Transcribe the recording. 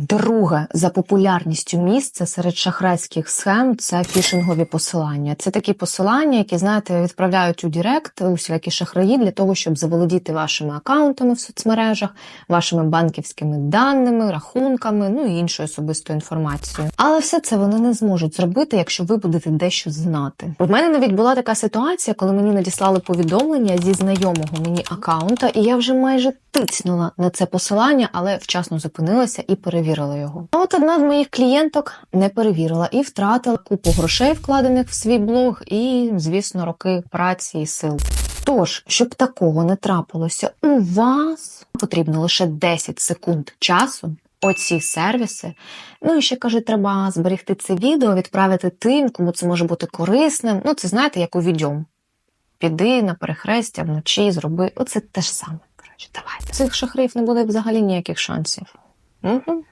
Друге за популярністю місце серед шахрайських схем це фішингові посилання. Це такі посилання, які знаєте, відправляють у Директ усілякі шахраї для того, щоб заволодіти вашими акаунтами в соцмережах, вашими банківськими даними, рахунками, ну і іншою особистою інформацією. Але все це вони не зможуть зробити, якщо ви будете дещо знати. У мене навіть була така ситуація, коли мені надіслали повідомлення зі знайомого мені акаунта, і я вже майже тицнула на це посилання, але вчасно зупинилася і перевірила його. А от одна з моїх клієнток не перевірила і втратила купу грошей, вкладених в свій блог, і, звісно, роки праці і сил. Тож, щоб такого не трапилося у вас, потрібно лише 10 секунд часу. Оці сервіси. Ну і ще каже, треба зберегти це відео, відправити тим, кому це може бути корисним. Ну, це знаєте, як у відьом. Піди на перехрестя вночі, зроби. Оце те ж саме. Цих шахраїв не буде взагалі ніяких шансів. Угу.